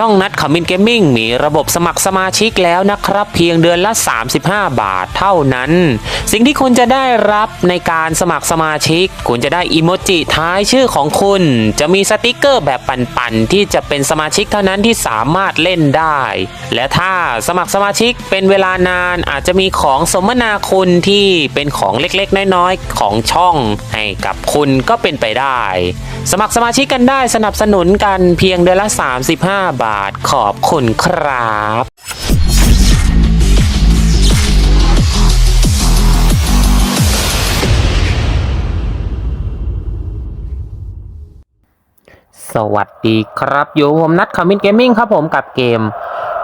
ช่องนัดขมินเกมมิ่งมีระบบสมัครสมาชิกแล้วนะครับ เพียงเดือนละ 35 บาทเท่านั้น สิ่งที่คุณจะได้รับในการสมัครสมาชิก คุณจะได้อีโมจิท้ายชื่อของคุณ จะมีสติกเกอร์แบบปั่นๆ ที่จะเป็นสมาชิกเท่านั้นที่สามารถเล่นได้ และถ้าสมัครสมาชิกเป็นเวลานานอาจจะมีของสมนาคุณที่เป็นของเล็กๆ น้อยๆ ของช่องให้กับคุณก็เป็นไปได้ สมัครสมาชิกกันได้สนับสนุนกันเพียงเดือนละ 35 บาทขอบคุณครับสวัสดีครับ อยู่ผมนัดคอมมินเกมมิ่งครับผมกับเกม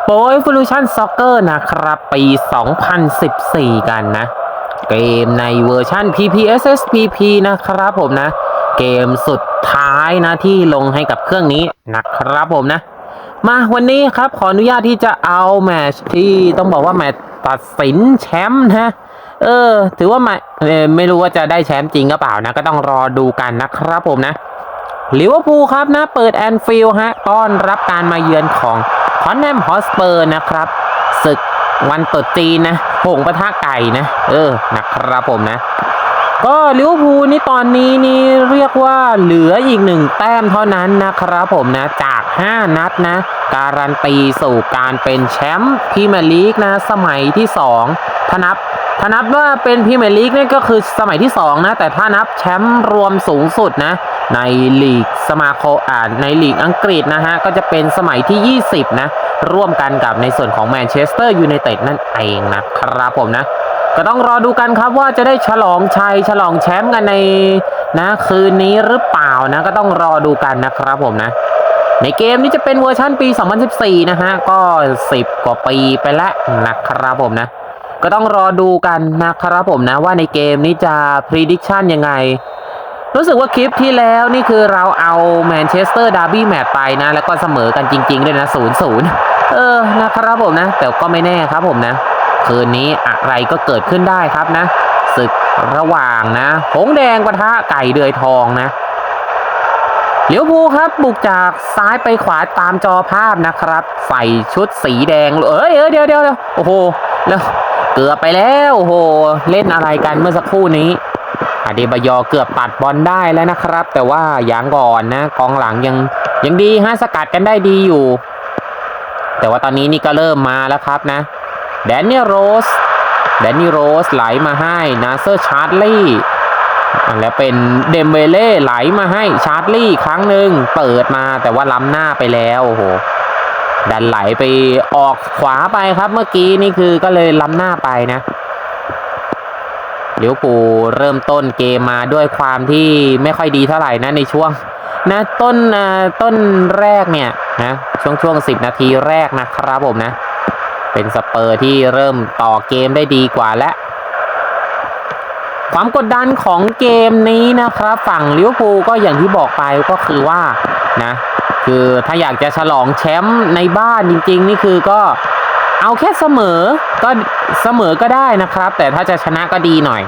Pro Evolution Soccer นะครับ ปี 2014 กันนะ เกมในเวอร์ชัน PPSSPP นะครับผมนะ เกมสุดท้ายนะที่ลงให้กับเครื่องนี้นะครับผมนะ มาวันนี้ครับขออนุญาตที่จะเอาแมตชที่ต้องบอกว่าแมตช์ตัดสินแชมป์นะเออ ถือว่ามาเอ่ไม่รู้ว่าจะได้แชมป์จริงหรือเปล่านะ ก็ต้องรอดูกันนะครับผมนะลิเวอร์พูลครับนะ เปิดแอนฟิลด์ฮะต้อนรับการมาเยือนของทอนแนมฮอสเปอร์นะครับศึกวันตรุษจีนนะหงประทะไก่นะ เออนะครับผมนะ ก็ลิเวอร์พูลนี่ตอนนี้นี่เรียกว่าเหลืออีกหนึ่งแต้มเท่านั้นนะครับผมนะ จาก 5 นัดนะ การันตีสู่การเป็นแชมป์พรีเมียร์ลีกนะ สมัยที่ 2 ถ้านับถ้านับว่าเป็นพรีเมียร์ลีกนี่ก็คือสมัยที่ 2 นะ แต่ถ้านับแชมป์รวมสูงสุดนะ ในลีกสมาคมอ่าในลีกอังกฤษนะฮะ ก็จะเป็นสมัยที่ 20 นะ ร่วมกันกับในส่วนของแมนเชสเตอร์ยูไนเต็ดนั่นเองนะครับผมนะ ก็ต้องรอดูกันครับว่าจะได้ฉลองชัยฉลองแชมป์กันในนะคืนนี้หรือเปล่านะ ก็ต้องรอดูกันนะครับผมนะ ในเกมนี้จะเป็นเวอร์ชันปี 2014 นะฮะ ก็ 10 กว่าปีไปแล้วนะครับผมนะ ก็ต้องรอดูกันนะครับผมนะ ว่าในเกมนี้จะ prediction ยังไง รู้สึกว่าคลิปที่แล้วนี่คือเราเอาแมนเชสเตอร์ดาร์บี้แมตช์ไปนะ แล้วก็เสมอกันจริง ๆ ด้วยนะ 0-0 เออ นะครับผมนะ แต่ก็ไม่แน่ครับผมนะ คืนนี้อะไรก็เกิดขึ้นได้ครับนะศึกระหว่างนะ หงแดงปะทะไก่เดือยทองนะ เลี้ยวภูครับบุกจากซ้ายไปขวาตามจอภาพนะครับ ใส่ชุดสีแดง เอ้ยเอ้ยเดี๋ยวเดี๋ยวเดียวโอ้โหแล้วเกือบไปแล้วโอ้โหเล่นอะไรกันเมื่อสักครู่นี้อเดบายอเกือบตัดบอลได้แล้วนะครับ แต่ว่าอยังก่อนนะกองหลังยังยังดีฮะสกัดกันได้ดีอยู่ แต่ว่าตอนนี้นี่ก็เริ่มมาแล้วครับนะแดนนี่โรสแดนนี่โรสไหลมาให้นาเซอร์ชาร์ลี่ แล้วเป็นเดมเบเล่ไหลมาให้ชาร์ลี่ครั้งหนึ่งเปิดมาแต่ว่าล้ำหน้าไปแล้วโอ้โหดันไหลไปออกขวาไปครับเมื่อกี้นี่คือก็เลยล้ำหน้าไปนะลิเวอร์พูลเริ่มต้นเกมมาด้วยความที่ไม่ค่อยดีเท่าไหร่นะในช่วงนะต้นต้นแรกเนี่ยนะช่วงช่วงสิบนาทีแรกนะครับผมนะ เป็นสเปอร์ที่เริ่มต่อเกมได้ดีกว่าและ ความกดดันของเกมนี้นะครับ ฝั่งลิเวอร์พูลก็อย่างที่บอกไปก็คือว่านะคือถ้าอยากจะฉลองแชมป์ในบ้านจริง ๆ นี่คือก็เอาแค่เสมอก็เสมอก็ได้นะครับ แต่ถ้าจะชนะก็ดีหน่อย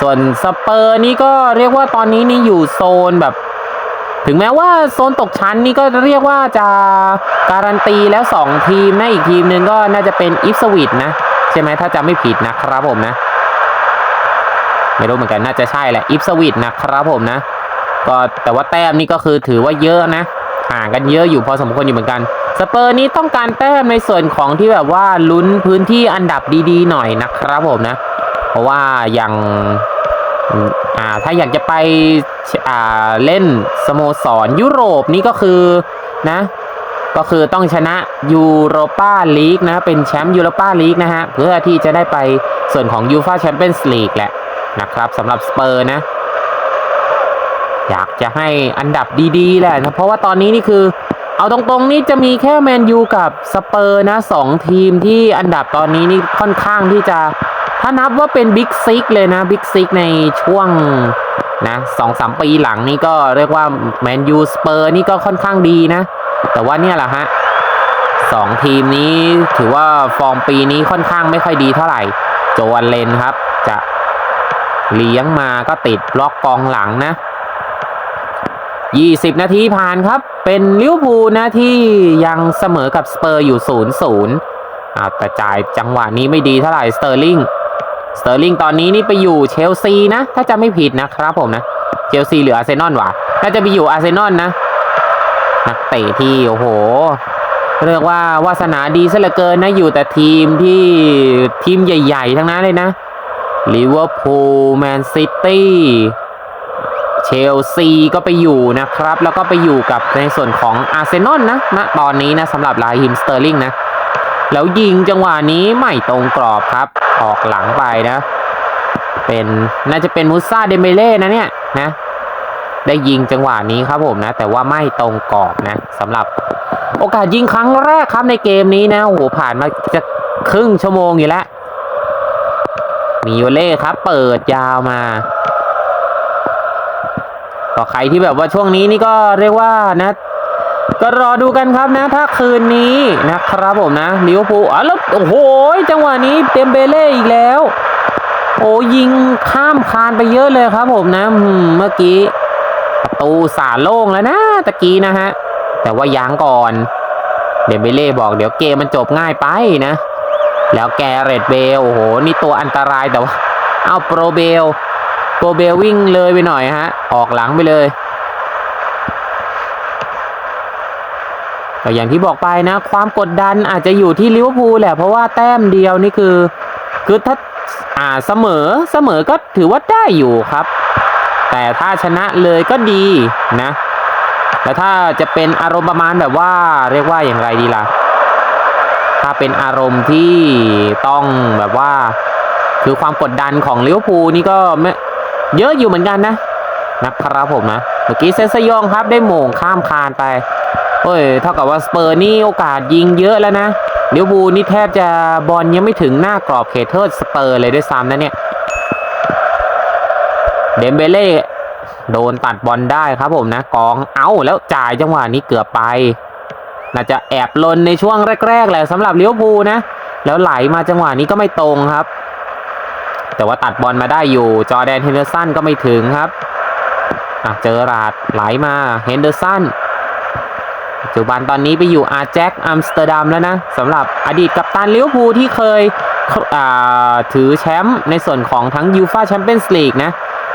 ส่วนสเปอร์นี่ก็เรียกว่าตอนนี้นี่อยู่โซนแบบ ถึงแม้ว่าโซนตกชั้นนี่ก็เรียกว่าจะการันตีแล้ว 2 ทีมนะอีกทีมหนึ่งก็น่าจะเป็นอิฟสวิตนะ ใช่ไหมถ้าจำไม่ผิดนะครับผมนะ ไม่รู้เหมือนกันน่าจะใช่แหละอิฟสวิตนะครับผมนะ ก็แต่ว่าแต้มนี่ก็คือถือว่าเยอะนะห่างกันเยอะอยู่พอสมควรอยู่เหมือนกัน สเปอร์นี้ต้องการแต้มในส่วนของที่แบบว่าลุ้นพื้นที่อันดับดีๆหน่อยนะครับผมนะ เพราะว่าอย่างอ่าถ้าอยากจะไปอ่าเล่นสโมสรยุโรปนี่ก็คือนะ ก็คือต้องชนะยูโรปาลีกนะ เป็นแชมป์ยูโรปาลีกนะฮะ เพื่อที่จะได้ไปส่วนของยูฟาแชมเปี้ยนส์ลีกแหละ นะครับสำหรับสเปอร์นะ อยากจะให้อันดับดีๆแหละนะเพราะว่าตอนนี้นี่คือ เอาตรงๆนี่จะมีแค่แมนยูกับสเปอร์นะสองทีมที่อันดับตอนนี้นี่ค่อนข้างที่จะถ้านับว่าเป็นบิ๊กซิกเลยนะบิ๊กซิกในช่วงนะสองสามปีหลังนี่ก็เรียกว่าแมนยูสเปอร์นี่ก็ค่อนข้างดีนะ แต่ว่าเนี่ยแหละฮะสองทีมนี้ถือว่าฟอร์มปีนี้ค่อนข้างไม่ค่อยดีเท่าไหร่ โจวันเลนครับ จะ เลี้ยงมาก็ติดล็อกกองหลังนะ 20 นาทีผ่านครับ เป็นลิวพูลนะที่ยังเสมอกับสเปอร์อยู่ 0-0อ่าแต่จ่ายจังหวะนี้ไม่ดีเท่าไหร่สเตอร์ลิงสเตอร์ลิงตอนนี้นี่ไปอยู่เชลซีนะ ถ้าจะไม่ผิดนะครับผมนะเชลซีหรืออาร์เซนอลวะน่าจะไปอยู่อาร์เซนอลนะนักเตะที่โอ้โหเรียกว่าวาสนาดีซะเหลือเกินนะอยู่แต่ทีมที่ทีมใหญ่ ๆ ทั้งนั้นเลยนะ ลิเวอร์พูลแมนซิตี้เชลซีก็ไปอยู่นะครับ แล้วก็ไปอยู่กับในส่วนของอาร์เซนอลนะณตอนนี้นะสำหรับลาฮิมสเตอร์ลิงนะ แล้วยิงจังหวะนี้ไม่ตรงกรอบครับ ออกหลังไปนะ เป็นน่าจะเป็นมูซาเดเมเล่นะเนี่ยนะ ได้ยิงจังหวะนี้ครับผมนะ แต่ว่าไม่ตรงกรอบนะสำหรับโอกาสยิงครั้งแรกครับในเกมนี้นะโอ้โหผ่านมาจะครึ่งชั่วโมงอยู่แล้ว มีโยเล่ครับ เปิดยาวมาก็ใครที่แบบว่าช่วงนี้นี่ก็เรียกว่านะ ก็รอดูกันครับนะ ถ้าคืนนี้นะครับผมนะลิเวอร์พูลอ๋อแล้วโอ้โหจังหวะนี้เต็มเบเล่อีกแล้ว โอ้ยิงข้ามคานไปเยอะเลยครับผมนะมเมื่อกี้ประตูสาโล่งแล้วนะตะกี้นะฮะแต่ว่ายังก่อนเดมเบเล่บอกเดี๋ยวเกมมันจบง่ายไปนะ แล้วแกเรตเบลโอ้โห นี่ตัวอันตรายแต่ว่า เอาโปรเบล โปรเบลวิ่งเลยไปหน่อยฮะ ออกหลังไปเลยแต่อย่างที่บอกไปนะ ความกดดันอาจจะอยู่ที่ลิเวอร์พูลแหละ เพราะว่าแต้มเดียวนี่คือ คือถ้าอ่าเสมอเสมอก็ถือว่าได้อยู่ครับ แต่ถ้าชนะเลยก็ดีนะ แล้วถ้าจะเป็นอารมณ์ประมาณแบบว่าเรียกว่าอย่างไรดีล่ะ ถ้าเป็นอารมณ์ที่ต้องแบบว่า คือความกดดันของลิเวอร์พูลนี่ก็ไม่เยอะอยู่เหมือนกันนะนะครับผมนะเมื่อกี้เซนซยองครับได้โหม่งข้ามคานไปเฮ้ยเท่ากับว่าสเปอร์นี่โอกาสยิงเยอะแล้วนะลิเวอร์พูลนี่แทบจะบอลยังไม่ถึงหน้ากรอบเขตโทษสเปอร์เลยด้วยซ้ำนะเนี่ยเดมเบเล่โดนตัดบอลได้ครับผมนะกองเอาแล้วจ่ายจังหวะนี้เกือบไป น่าจะแอบลนในช่วงแรกๆแหละสำหรับเลิเวอร์พูนะ แล้วไหลมาจังหวะนี้ก็ไม่ตรงครับ แต่ว่าตัดบอลมาได้อยู่ จอแดนเฮนเดอร์สันก็ไม่ถึงครับอะเจอราดไหลมาเฮนเดอร์สันปัจจุบันตอนนี้ไปอยู่อาร์แจ็คอัมสเตอร์ดัมแล้วนะสำหรับอดีตกัปตันลิเวอร์พูลที่เคยอ่าถือแชมป์ในส่วนของทั้งยูฟาแชมเปี้ยนส์ลีกนะ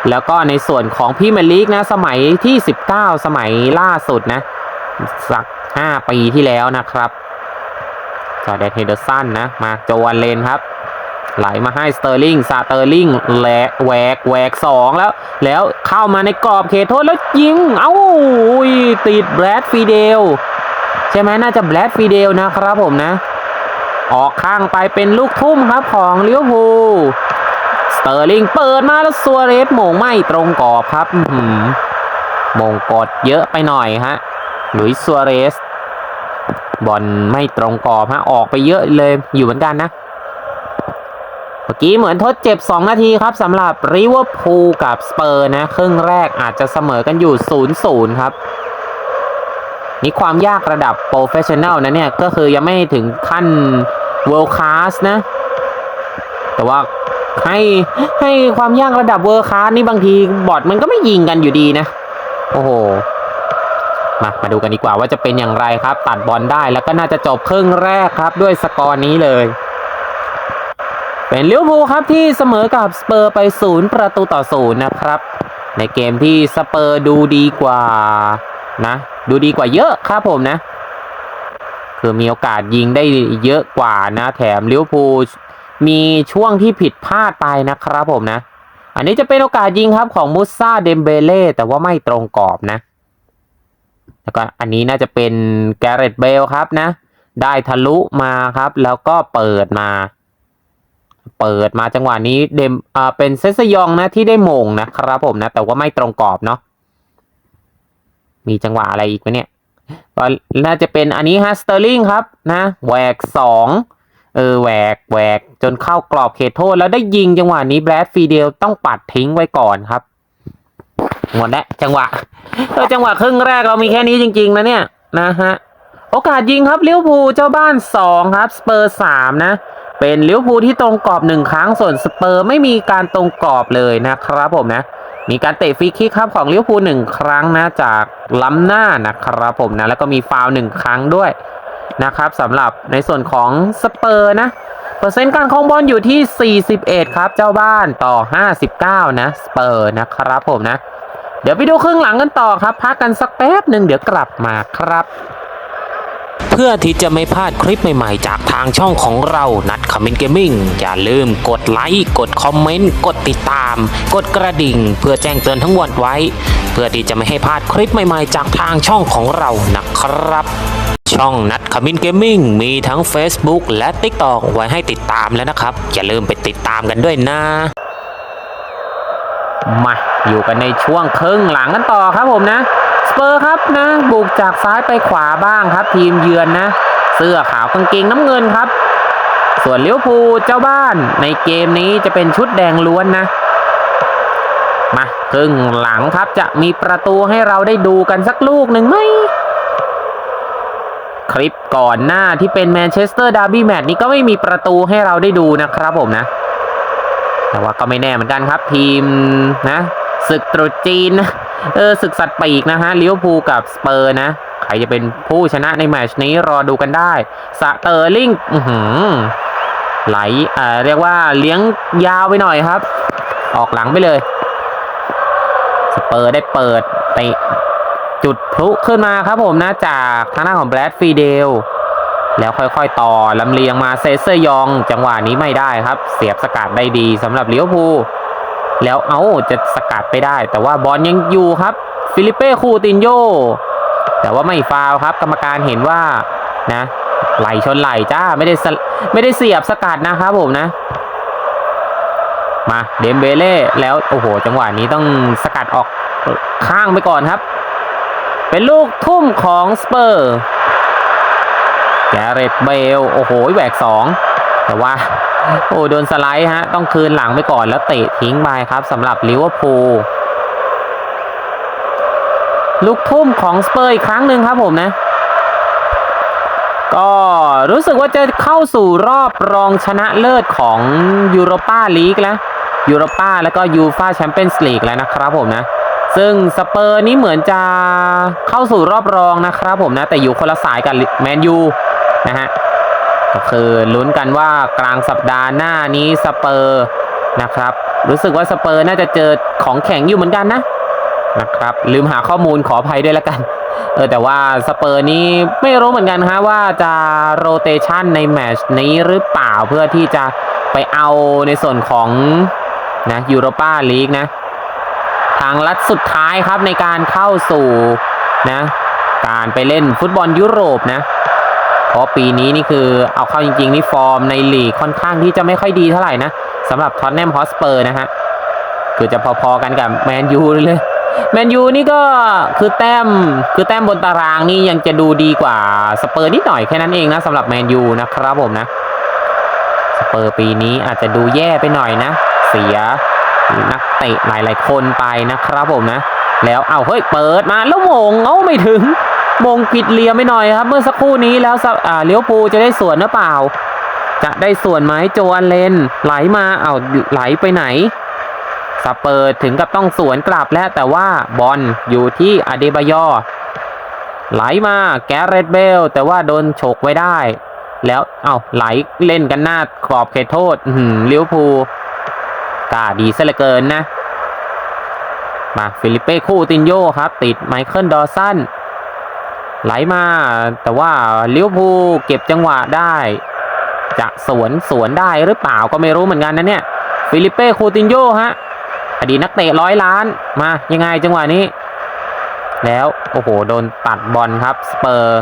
แล้วก็ในส่วนของพรีเมียร์ลีกนะ สมัยที่ 19 สมัยล่าสุดนะสัก 5 ปีที่แล้วนะครับจอแดนเฮเดอร์สันนะ มาโจวันเลนครับ ไหลมาให้สเตอร์ลิงสเตอร์ลิงแหลกแหวกแหวกสองแล้ว แล้วเข้ามาในกรอบเขตโทษแล้วยิง เอ้าอุ้ยติดแบรดฟีเดล ใช่ไหมน่าจะแบรดฟีเดลนะครับผมนะ ออกข้างไปเป็นลูกทุ่มครับของลิเวอร์พูลสเตอร์ลิงเปิดมาแล้วซัวเรสมงไม่ตรงกรอบครับอื้อหือโมงกดเยอะไปหน่อยฮะหลุยส์ซัวเรส บอลไม่ตรงกรอบฮะออกไปเยอะเลยอยู่เหมือนกันนะ เมื่อกี้เหมือนทดเจ็บ 2 นาทีครับสำหรับริเวอร์พูลกับสเปอร์นะ ครึ่งแรกอาจจะเสมอกันอยู่ 0-0 ครับ นี่ความยากระดับโปรเฟชชั่นแนลนะเนี่ย ก็คือยังไม่ถึงขั้น world class นะ แต่ว่าให้ให้ความยากระดับเวอร์คลาสนี่บางทีบอทมันก็ไม่ยิงกันอยู่ดีนะ โอ้โห มามาดูกันดีกว่าว่าจะเป็นอย่างไรครับ ตัดบอลได้แล้วก็น่าจะจบครึ่งแรกครับ ด้วยสกอร์นี้เลย เป็นลิเวอร์พูลครับที่เสมอกับสเปอร์ไปศูนย์ประตูต่อศูนย์นะครับ ในเกมที่สเปอร์ดูดีกว่านะดูดีกว่าเยอะครับผมนะ คือมีโอกาสยิงได้เยอะกว่านะ แถมลิเวอร์พูลมีช่วงที่ผิดพลาดไปนะครับผมนะ อันนี้จะเป็นโอกาสยิงครับของมุสซาเดมเบเล่แต่ว่าไม่ตรงกรอบนะ แล้วก็อันนี้น่าจะเป็นแกเรตเบลครับนะ ได้ทะลุมาครับ แล้วก็เปิดมา เปิดมาจังหวะนี้เดมอ่าเป็นเซซยองนะที่ได้โมงนะครับผมนะ แต่ว่าไม่ตรงกรอบเนาะมีจังหวะอะไรอีกไหมเนี่ยก็น่าจะเป็นอันนี้ฮะสเตอร์ลิงครับนะแหวกสองเออแหวกแหวกจนเข้ากรอบเขตโทษ แล้วได้ยิงจังหวะนี้แบรดฟีเดลต้องปัดทิ้งไว้ก่อนครับ หมดแล้วจังหวะเออจังหวะครึ่งแรกเรามีแค่นี้จริง ๆ นะเนี่ยนะฮะโอกาสยิงครับลิเวอร์พูลเจ้าบ้าน 2 ครับ สเปอร์3นะ เป็นลิเวอร์พูลที่ตรงกรอบหนึ่งครั้งส่วนสเปอร์ไม่มีการตรงกรอบเลยนะครับผมนะ มีการเตะฟรีคิกครับของลิเวอร์พูลหนึ่งครั้งนะจากล้ำหน้านะครับผมนะ แล้วก็มีฟาวล์หนึ่งครั้งด้วยนะครับสำหรับในส่วนของสเปอร์นะ เปอร์เซ็นต์การครองบอลอยู่ที่ 41 ครับเจ้าบ้านต่อ 59 นะสเปอร์นะครับผมนะ เดี๋ยวไปดูครึ่งหลังกันต่อครับ พักกันสักแป๊บหนึ่งเดี๋ยวกลับมาครับ เพื่อที่จะไม่พลาดคลิปใหม่ๆ จากทางช่องของเรานัดคอมเมนต์เกมมิ่งอย่าลืมกดไลค์กดคอมเมนต์กดติดตาม กดกระดิ่ง เพื่อแจ้งเตือนทั้งหมดไว้ เพื่อที่จะไม่ให้พลาดคลิปใหม่ๆ จากทางช่องของเรานะครับช่องนัดคอมเมนเกมมิ่งมีทั้ง Facebook และ TikTok ไว้ให้ติดตามแล้วนะครับ อย่าลืมไปติดตามกันด้วยนะ มาอยู่กันในช่วงครึ่งหลังกันต่อครับผมนะสเปอร์ครับนะ บุกจากซ้ายไปขวาบ้างครับ ทีมเยือนนะ เสื้อขาวกางเกงน้ำเงินครับ ส่วนลิเวอร์พูลเจ้าบ้านในเกมนี้จะเป็นชุดแดงล้วนนะมาครึ่งหลังครับจะมีประตูให้เราได้ดูกันสักลูกหนึ่งไหมคลิปก่อนหน้าที่เป็นแมนเชสเตอร์ดาร์บี้แมตช์นี้ก็ไม่มีประตูให้เราได้ดูนะครับผมนะ แต่ว่าก็ไม่แน่เหมือนกันครับ ทีมนะศึกตรุษจีนเออศึกสัตว์ปีกนะฮะลิเวอร์พูลกับสเปอร์นะใครจะเป็นผู้ชนะในแมชนี้รอดูกันได้สเตอร์ลิงไหลเอ่อเรียกว่าเลี้ยงยาวไปหน่อยครับ ออกหลังไปเลย สเปอร์ได้เปิดเตะจุดพลุขึ้นมาครับผมนะจากทางด้านของแบรดฟรีเดล แล้วค่อยๆต่อลำเลียงมาเซเซยอง จังหวะนี้ไม่ได้ครับ เสียบสกัดได้ดีสำหรับเลิเวอร์พูแล้วเอาจะสกัดไปได้ แต่ว่าบอลยังอยู่ครับ ฟิลิเป้คูตินโยแต่ว่าไม่ฟาวครับ กรรมการเห็นว่านะ ไหลชนไหลจ้าไม่ได้ไม่ได้เสียบสกัดนะครับผมนะ มาเดมเบเล่แล้วโอ้โห จังหวะนี้ต้องสกัดออกข้างไปก่อนครับ เป็นลูกทุ่มของสเปอร์ แกเรตเบลโอ้โหแหวกสองแต่ว่า โอ้โดนสไลด์ฮะ ต้องคืนหลังไปก่อนแล้วเตะทิ้งไปครับสำหรับลิเวอร์พูลลูกทุ่มของสเปอร์อีกครั้งหนึ่งครับผมนะ ก็รู้สึกว่าจะเข้าสู่รอบรองชนะเลิศของยูโรปาลีกแล้วยูโรปาแล้วก็ยูฟาแชมเปี้ยนส์ลีกแล้วนะครับผมนะ ซึ่งสเปอร์นี้เหมือนจะเข้าสู่รอบรองนะครับผมนะ แต่อยู่คนละสายกับแมนยู นะฮะก็คือลุ้นกันว่ากลางสัปดาห์หน้านี้สเปอร์นะครับ รู้สึกว่าสเปอร์น่าจะเจอของแข็งอยู่เหมือนกันนะนะครับ ลืมหาข้อมูลขออภัยด้วยละกันเออแต่ว่าสเปอร์นี้ไม่รู้เหมือนกันฮะว่าจะโรเตชันในแมชนี้หรือเปล่าเพื่อที่จะไปเอาในส่วนของนะยูโรปาลีกนะ ทางลัดสุดท้ายครับในการเข้าสู่นะการไปเล่นฟุตบอลยุโรปนะ เพราะปีนี้นี่คือเอาเข้าจริงๆนี่ฟอร์มในลีกค่อนข้างที่จะไม่ค่อยดีเท่าไหร่นะสำหรับท็อตแนมฮอสเปอร์นะฮะคือจะพอๆกันกับแมนยูเลยแมนยูนี่ก็คือแต้มคือแต้มบนตารางนี่ยังจะดูดีกว่าสเปอร์นิดหน่อยแค่นั้นเองนะสำหรับแมนยูนะครับผมนะสเปอร์ปีนี้อาจจะดูแย่ไปหน่อยนะ เสียนักเตะหลายๆคนไปนะครับผมนะ แล้วเอาเฮ้ยเปิดมาแล้วมงเอาไม่ถึง มงผิดเลียมไปหน่อยครับ เมื่อสักครู่นี้แล้วสอ่าเลี้ยวปูจะได้ส่วนหรือเปล่า จะได้ส่วนไหมโจอันเลนไหลมาเอาไหลไปไหนสเปอร์ถึงกับต้องสวนกลับแล้วแต่ว่าบอลอยู่ที่อเดบายอไหลมาแกเรตเบล แต่ว่าโดนฉกไว้ได้ แล้วเอาไหลเล่นกันหน้าขอบเขตโทษอื้อหือลิวพูกลาดีซะเหลือเกินนะมาฟิลิเป้คู่ตินโยครับ ติดไมเคิลดอสัน ไหลมาแต่ว่าลิเวอร์พูลเก็บจังหวะได้ จะสวนสวนได้หรือเปล่าก็ไม่รู้เหมือนกันนะเนี่ยฟิลิเป้คูตินโยฮะอดีตนักเตะร้อยล้านมายังไงจังหวะนี้ แล้วโอ้โหโดนตัดบอลครับสเปอร์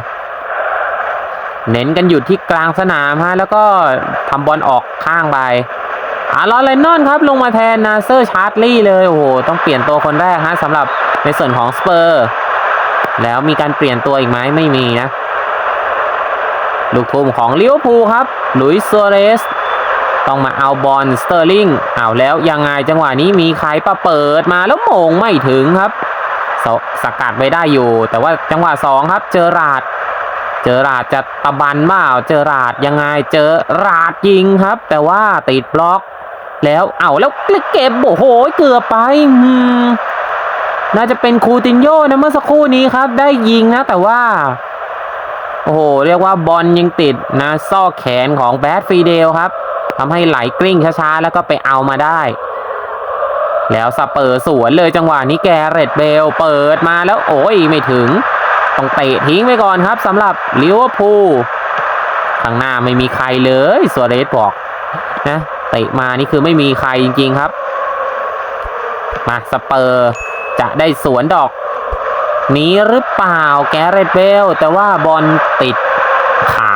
เน้นกันอยู่ที่กลางสนามฮะแล้วก็ทำบอลออกข้างไปอารอนเลนนอนครับลงมาแทนนาเซอร์ชาร์ตลี่เลยโอ้โหต้องเปลี่ยนตัวคนแรกฮะสำหรับในส่วนของสเปอร์ แล้วมีการเปลี่ยนตัวอีกไหมไม่มีนะ ลูกทุ่มของลิเวอร์พูลครับลุยส์ซัวเรสต้องมาเอาบอลสเตอร์ลิงเอาแล้วยังไงจังหวะนี้มีใครปะเปิดมาแล้วโมงไม่ถึงครับสสกัดไว้ได้อยู่ แต่ว่าจังหวะสองครับ เจอราด เจอราดจะตะบันเปล่าเจอราดยังไงเจอราดยิงครับ แต่ว่าติดบล็อก แล้วเอาแล้วเก็บโอ้โหเกือบไปอืม น่าจะเป็นคูตินโยนะเมื่อสักครู่นี้ครับ ได้ยิงนะ แต่ว่า โอ้โห เรียกว่าบอลยังติดนะ ซอกแขนของแบดฟรีเดลครับทำให้ไหลกลิ้งช้าๆ แล้วก็ไปเอามาได้ แล้วสเปอร์สวนเลยจังหวะนี้แกเรตเบลเปิดมาแล้วโอ้ยไม่ถึง ต้องเตะทิ้งไปก่อนครับสำหรับลิเวอร์พูลข้างหน้าไม่มีใครเลยสัวเรสบอกนะเตะมานี่คือไม่มีใครจริงๆครับ มาสเปอร์ จะได้สวนดอก นี้หรือเปล่าแกเรตเบล แต่ว่าบอลติดขา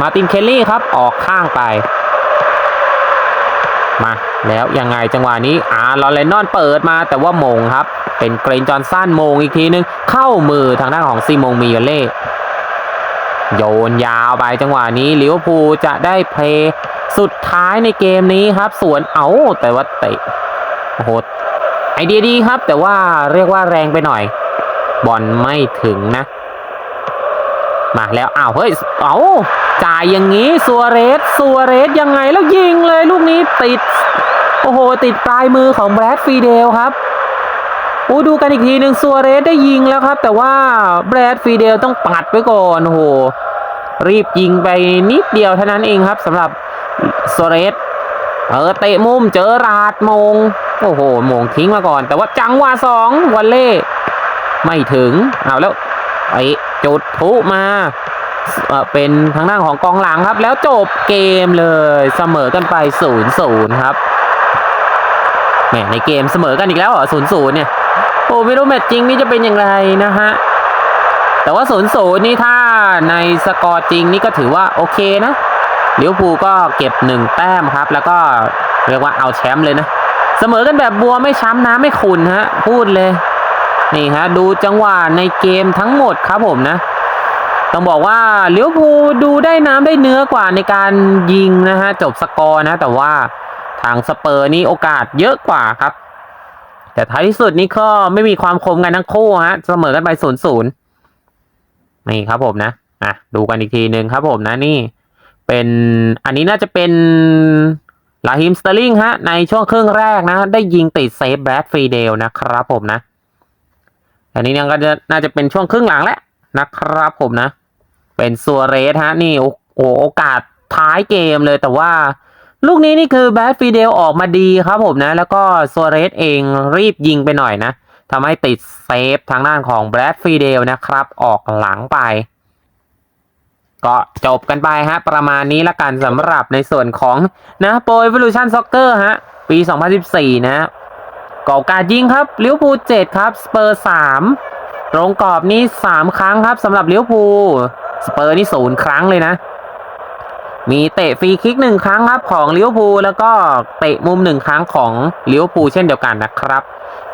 มาตินเคลลี่ครับออกข้างไป มาแล้วยังไงจังหวะนี้อ่าลอเรนนอนเปิดมาแต่ว่ามงครับ เป็นเกรนจอนสันมงอีกทีนึง เข้ามือทางด้านของซีมงมิโอเล่โยนยาวไปจังหวะนี้ลิเวอร์พูลจะได้เพลย์สุดท้ายในเกมนี้ครับ สวนเอาแต่ว่าเตะโอ้โห ไอเดียดีครับ แต่ว่าเรียกว่าแรงไปหน่อย บอลไม่ถึงนะ มาแล้วอ้าวเฮ้ยเอาจ่ายอย่างนี้ซัวเรสซัวเรสยังไงแล้วยิงเลยลูกนี้ติด โอ้โห ติดปลายมือของแบรดฟรีเดลครับโอ้ดูกันอีกทีหนึ่งซัวเรสได้ยิงแล้วครับ แต่ว่าแบรดฟรีเดลต้องปัดไปก่อนโอ้โหรีบยิงไปนิดเดียวเท่านั้นเองครับสำหรับซัวเรสเออเตะมุมเจอราดมง โอ้โหมงทิ้งมาก่อน แต่ว่าจังหวะสองวันเล่ ไม่ถึงเอาแล้วไปจุดพลุมาเป็นทางด้านของกองหลังครับ แล้วจบเกมเลยเสมอกันไปศูนย์ศูนย์ครับแหมในเกมเสมอกันอีกแล้วเหรอศูนย์ศูนย์เนี่ยโอ้ไม่รู้แมตช์จริงนี่จะเป็นอย่างไรนะฮะแต่ว่าศูนย์ศูนย์นี่ถ้าในสกอร์จริงนี่ก็ถือว่าโอเคนะลิเวอร์พูลก็เก็บหนึ่งแต้มครับ แล้วก็เรียกว่าเอาแชมป์เลยนะ สมอกันแบบบัวไม่ช้ำน้ำไม่ขุนฮะ พูดเลย นี่ฮะ ดูจังหวะในเกมทั้งหมดครับผมนะ ต้องบอกว่าเลิเวอร์พูลดูได้น้ำได้เนื้อกว่าในการยิงนะฮะ จบสกอร์นะ แต่ว่าทางสเปอร์นี่โอกาสเยอะกว่าครับ แต่ท้ายที่สุดนี่ก็ไม่มีความคมกันทั้งคู่ฮะ เสมอกันไปศูนย์ศูนย์นี่ครับผมนะ อะ ดูกันอีกทีหนึ่งครับผมนะนี่ เป็น อันนี้น่าจะเป็น ลาฮิมสเตอร์ลิงฮะในช่วงครึ่งแรกนะ ได้ยิงติดเซฟแบดฟรีเดลนะครับผมนะ อันนี้ยังก็จะน่าจะเป็นช่วงครึ่งหลังแล้วนะครับผมนะ เป็นซัวเรสฮะนี่โอ้โโอกาสท้ายเกมเลยแต่ว่า ลูกนี้นี่คือแบดฟรีเดลออกมาดีครับผมนะ แล้วก็ซัวเรสเองรีบยิงไปหน่อยนะทำให้ติดเซฟทางด้านของแบดฟรีเดลนะครับ ออกหลังไป ก็จบกันไปฮะ ประมาณนี้ละกันสำหรับในส่วนของนะโปร Evolution Soccer ฮะ ปี 2014 นะก่อการยิงครับลิวพูเจ็ดครับ สเปอร์สามตรงกรอบนี้สามครั้งครับสำหรับลิวพูสเปอร์นี่ศูนย์ครั้งเลยนะ มีเตะฟรีคิกหนึ่งครั้งครับของลิวพูแล้วก็เตะมุมหนึ่งครั้งของลิวพูเช่นเดียวกันนะครับ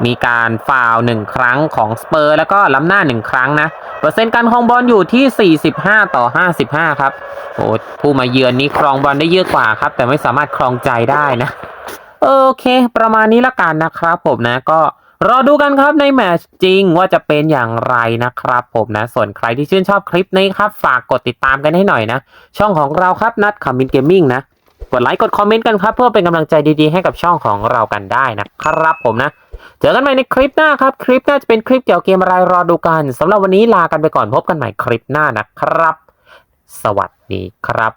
มีการฟาวหนึ่งครั้งของสเปอร์แล้วก็ล้ำหน้าหนึ่งครั้งนะ เปอร์เซ็นต์การครองบอลอยู่ที่ 45 ต่อ 55 ครับโอ้ผู้มาเยือนนี้ครองบอลได้เยอะกว่าครับ แต่ไม่สามารถครองใจได้นะโอเค ประมาณนี้ละกันนะครับผมนะก็รอดูกันครับในแมชจริงว่าจะเป็นอย่างไรนะครับผมนะ ส่วนใครที่ชื่นชอบคลิปนี้ครับ ฝากกดติดตามกันให้หน่อยนะ ช่องของเราครับนัดคำมินเกมมิ่งนะ กดไลค์กดคอมเมนต์กันครับ เพื่อเป็นกำลังใจดีๆให้กับช่องของเรากันได้นะครับผมนะ เจอกันใหม่ในคลิปหน้าครับ คลิปหน้าจะเป็นคลิปเกี่ยวกับเกมอะไรรอดูกันสำหรับวันนี้ลากันไปก่อนพบกันใหม่คลิปหน้านะครับ สวัสดีครับ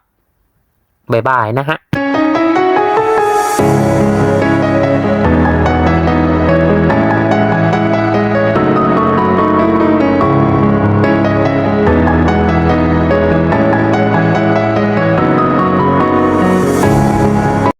บ๊ายบายนะฮะ